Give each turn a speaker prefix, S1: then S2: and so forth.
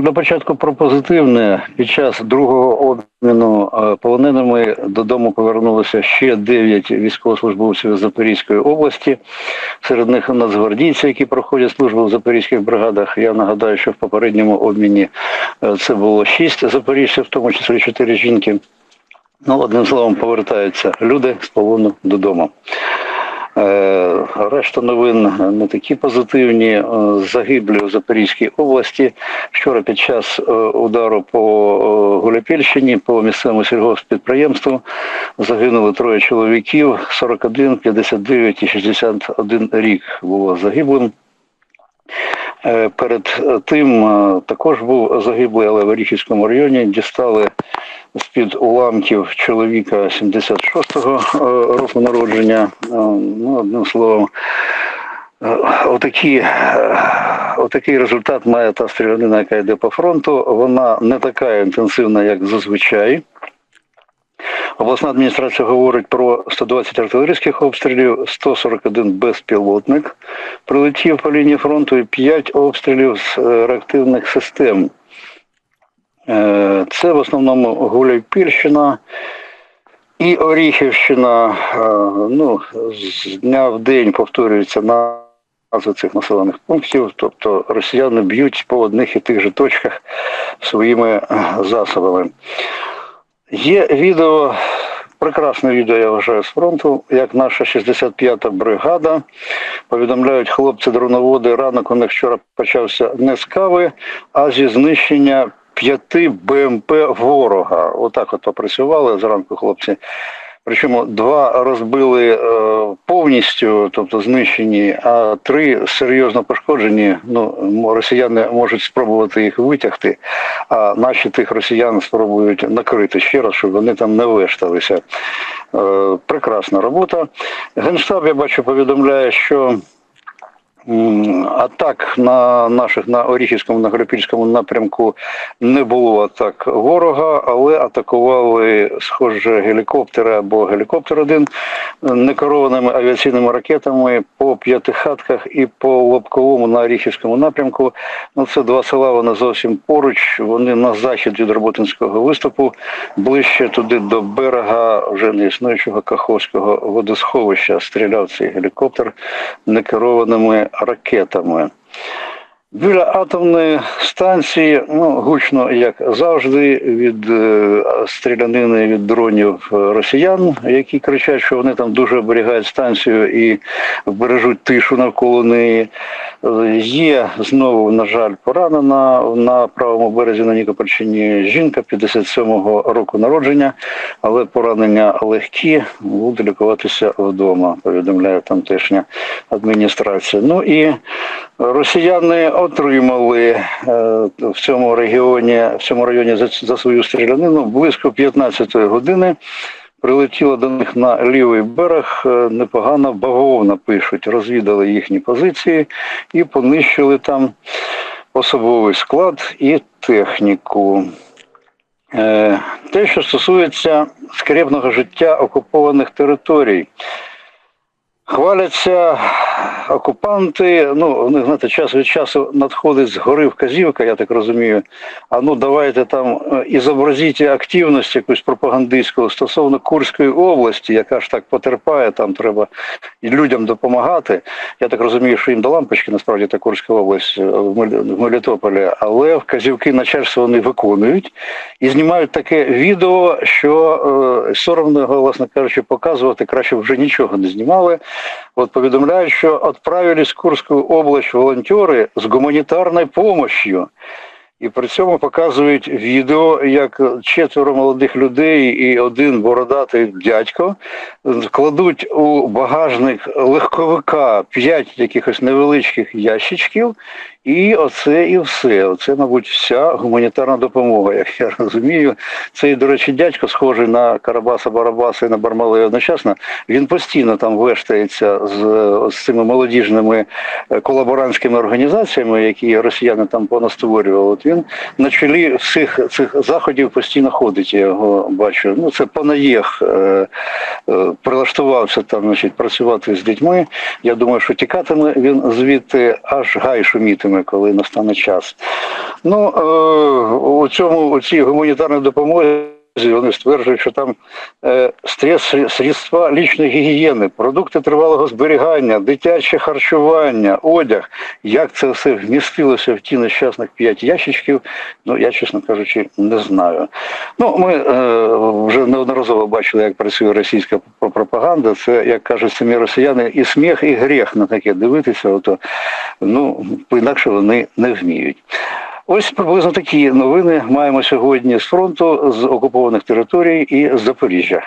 S1: Для початку про позитивне. Під час другого обміну е, полоненими додому повернулося ще 9 військовослужбовців Запорізької області. Серед них нацгвардійці, які проходять службу в запорізьких бригадах. Я нагадаю, що в попередньому обміні е, це було 6 запоріжців, в тому числі 4 жінки. Ну, одним словом, повертаються люди з полону додому. Е, Решта новин не такі позитивні. Е, Загиблі у Запорізькій області. Вчора під час е, удару по Гуляпільщині, по місцевому сільгоспідприємству, загинули троє чоловіків, 41, 59 і 61 рік було загиблим. Е, Перед тим е, також був загиблий, але в Оріхівському районі дістали з-під уламків чоловіка 76-го е, року народження. Е, Ну, одним словом, е, отакі, е, отакий результат має та стрілянина, яка йде по фронту. Вона не така інтенсивна, як зазвичай. Обласна адміністрація говорить про 120 артилерійських обстрілів, 141 безпілотник прилетів по лінії фронту і 5 обстрілів з е, реактивних систем. Е, Це в основному Гуляйпільщина і Оріхівщина. Е, Ну, з дня в день повторюються назви цих населених пунктів, тобто росіяни б'ють по одних і тих же точках своїми засобами. Є відео, прекрасне відео, я вважаю, з фронту, як наша 65-та бригада. Повідомляють хлопці-дроноводи, ранок у них вчора почався не з кави, а зі знищення п'яти БМП ворога. Отак от попрацювали зранку хлопці. Причому два розбили е, повністю, тобто знищені, а три серйозно пошкоджені. Ну, росіяни можуть спробувати їх витягти, а наші тих росіян спробують накрити ще раз, щоб вони там не вешталися. Е, прекрасна робота. Генштаб, я бачу, повідомляє, що атак на наших на Оріхівському, на Грипільському напрямку не було атак ворога, але атакували, схоже, гелікоптери або гелікоптер один некерованими авіаційними ракетами по п'ятихатках і по Лобковому на Оріхівському напрямку. Ну, це два села, вони зовсім поруч. Вони на захід від Роботинського виступу, ближче туди до берега вже не існуючого Каховського водосховища. Стріляв цей гелікоптер некерованими ракетами. Біля атомної станції, ну, гучно, як завжди, від е, стрілянини від дронів е, росіян, які кричать, що вони там дуже оберігають станцію і бережуть тишу навколо неї. Є знову, на жаль, поранена на правому березі на Нікопольщині жінка 57-го року народження, але поранення легкі, буде лікуватися вдома, повідомляє тамтешня адміністрація. Ну і росіяни отримали е, в цьому регіоні, в цьому районі за, за свою стрілянину близько 15-ї години. Прилетіло до них на лівий берег е, непогана бавовна, пишуть, розвідали їхні позиції і понищили там особовий склад і техніку. Е, Те, що стосується скрепного життя окупованих територій. Хваляться окупанти. Ну, у них, знаєте, час від часу надходить згори вказівка, я так розумію. А ну давайте там е, і зобразіть активність якусь пропагандистську стосовно Курської області, яка ж так потерпає, там треба людям допомагати. Я так розумію, що їм до лампочки насправді та Курська область е, в Мелітополі, але вказівки начальства вони виконують і знімають таке відео, що е, соромно власне кажучи, показувати краще вже нічого не знімали. Вот повідомляють, що відправились в Курську область волонтери з гуманітарною допомогою. І при цьому показують відео, як четверо молодих людей і один бородатий дядько кладуть у багажник легковика п'ять якихось невеличких ящичків, і оце і все. Оце, мабуть, вся гуманітарна допомога, як я розумію. Цей, до речі, дядько схожий на Карабаса Барабаса і на Бармалея одночасно. Він постійно там вештається з, з цими молодіжними е, колаборантськими організаціями, які росіяни там понастворювали. Він на чолі всіх цих заходів постійно ходить. Я його бачу. Ну це Панаєх е, е, прилаштувався там, значить, працювати з дітьми. Я думаю, що тікатиме він звідти аж гай шумітиме. коли настане час. Ну, е, у цьому у цій гуманітарній допомозі вони стверджують, що там е, стрес, средства лічної гігієни, продукти тривалого зберігання, дитяче харчування, одяг. Як це все вмістилося в ті нещасних п'ять ящичків, ну я, чесно кажучи, не знаю. Ну, ми е, вже неодноразово бачили, як працює російська пропаганда. Це, як кажуть самі росіяни, і сміх, і гріх на таке дивитися, ото, ну, інакше вони не вміють. Ось приблизно такі новини маємо сьогодні з фронту, з окупованих територій і з Запоріжжя.